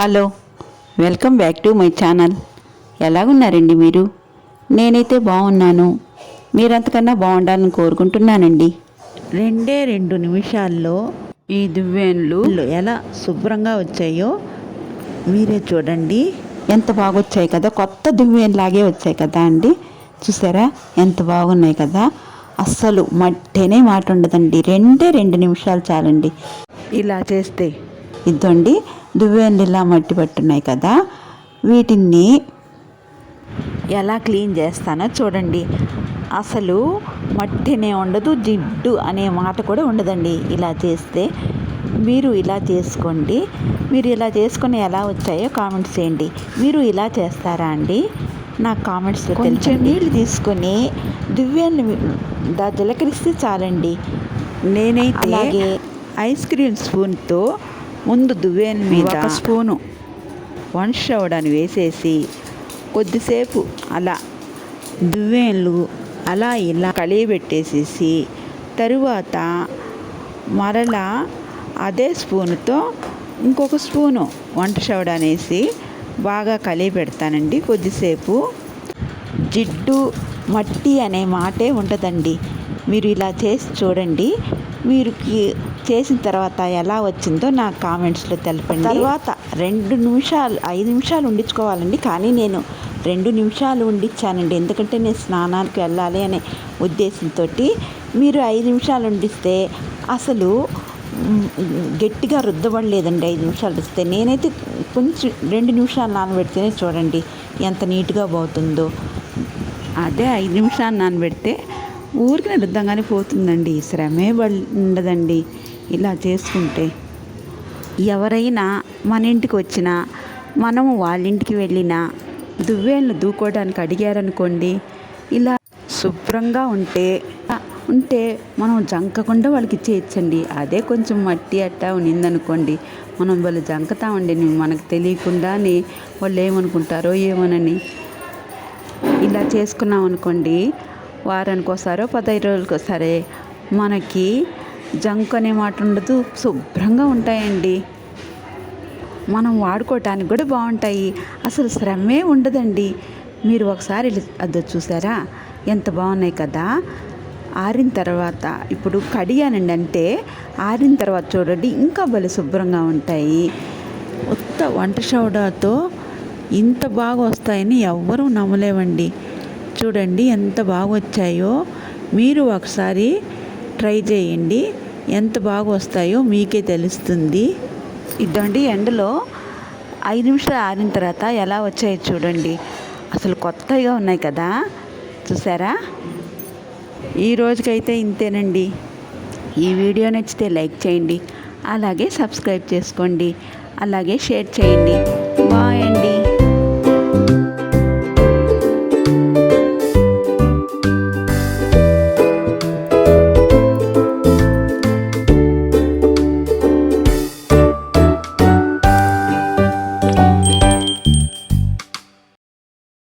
Hello welcome back to my channel. ఎలాగున్నారండి మీరు? నేనైతే బాగున్నాను. మీరంతకన్నా బాగుండాలని కోరుకుంటున్నానండి. రెండే రెండు నిమిషాల్లో ఈ దువ్వెన్లు ఎలా శుభ్రంగా వచ్చాయో మీరే చూడండి. ఎంత బాగా వచ్చాయి కదా? కొత్త దువ్వెన్లాగే వచ్చాయి కదా అండి? చూసారా? ఎంత బాగున్నాయి కదా? అస్సలు మట్టేనే మాట ఉండదండి. రెండే రెండు నిమిషాలు చాలండి. ఇలా చేస్తే ఇద్దండి దువ్వెన్లు ఇలా మట్టి పట్టున్నాయి కదా. వీటిని ఎలా క్లీన్ చేస్తానో చూడండి. అసలు మట్టినే ఉండదు జిడ్డు అనే మాట కూడా ఉండదండి ఇలా చేస్తే. మీరు ఇలా చేసుకోండి. మీరు ఇలా చేసుకొని ఎలా వచ్చాయో కామెంట్స్ చేయండి. మీరు ఇలా చేస్తారా అండి? నాకు కామెంట్స్లో కొంచెం నీళ్ళు తీసుకొని దువ్వెన్లు దా జీలకరిస్తే చాలండి. నేనైతే అలాగే ఐస్ క్రీమ్ స్పూన్తో ముందు దువ్వెన మీద ఒక స్పూను వంట సోడాని వేసేసి కొద్దిసేపు అలా దువ్వెనలు అలా ఇలా కలియబెట్టేసేసి తరువాత మరలా అదే స్పూనుతో ఇంకొక స్పూను వంట వేసి బాగా కలిగి పెడతానండి కొద్దిసేపు జిడ్డు మట్టి అనే మాటే ఉండదండి మీరు ఇలా చేసి చూడండి. మీరు చేసిన తర్వాత ఎలా వచ్చిందో నాకు కామెంట్స్లో తెలపండి. తర్వాత రెండు నిమిషాలు ఐదు నిమిషాలు ఉండించుకోవాలండి కానీ నేను రెండు నిమిషాలు ఉండిచ్చానండి. ఎందుకంటే నేను స్నానానికి వెళ్ళాలి అనే ఉద్దేశంతో మీరు ఐదు నిమిషాలు ఉండిస్తే అసలు గట్టిగా రుద్దబడలేదండి ఐదు నిమిషాలు ఇస్తే నేనైతే కొంచెం రెండు నిమిషాలు నానబెడితేనే చూడండి ఎంత నీట్గా పోతుందో. అదే ఐదు నిమిషాలు నానబెడితే ఊరికి రుద్దంగానే పోతుందండి. శ్రమే పడ- ఉండదండి. ఇలా చేసుకుంటే ఎవరైనా మన ఇంటికి వచ్చినా మనము వాళ్ళ ఇంటికి వెళ్ళినా దువ్వేళ్ళు దూకోవడానికి అడిగారనుకోండి ఇలా శుభ్రంగా ఉంటే ఉంటే మనం జంకకుండా వాళ్ళకి ఇచ్చేయచ్చండి. అదే కొంచెం మట్టి అట్టా ఉన్నిందనుకోండి మనం వాళ్ళు జంకతామండి మనకు తెలియకుండానే వాళ్ళు ఏమనుకుంటారో ఏమోనని. ఇలా చేసుకున్నాం అనుకోండి వారానికి ఒకసారో పదహైదు రోజులకి ఒకసారి మనకి జంక్ అనే మాట ఉండదు. శుభ్రంగా ఉంటాయండి. మనం వాడుకోవటానికి కూడా బాగుంటాయి. అసలు శ్రమే ఉండదండి. మీరు ఒకసారి అది అదో చూసారా? ఎంత బాగున్నాయి కదా? ఆరిన తర్వాత ఇప్పుడు కడిగానండి అంటే ఆరిన తర్వాత చూడండి ఇంకా భలే శుభ్రంగా ఉంటాయి. కొత్త వంట సోడాతో ఇంత బాగా వస్తాయని ఎవ్వరూ నమ్మలేవండి. చూడండి ఎంత బాగా వచ్చాయో. మీరు ఒకసారి ట్రై చేయండి. ఎంత బాగా వస్తాయో మీకే తెలుస్తుంది. ఇదండి ఎండలో ఐదు నిమిషాలు ఆరిన తర్వాత ఎలా వచ్చాయో చూడండి. అసలు కొత్తగా ఉన్నాయి కదా. చూసారా? ఈ రోజుకైతే ఇంతేనండి. ఈ వీడియో నచ్చితే లైక్ చేయండి. అలాగే సబ్స్క్రైబ్ చేసుకోండి. అలాగే షేర్ చేయండి. బాయ్ అండి.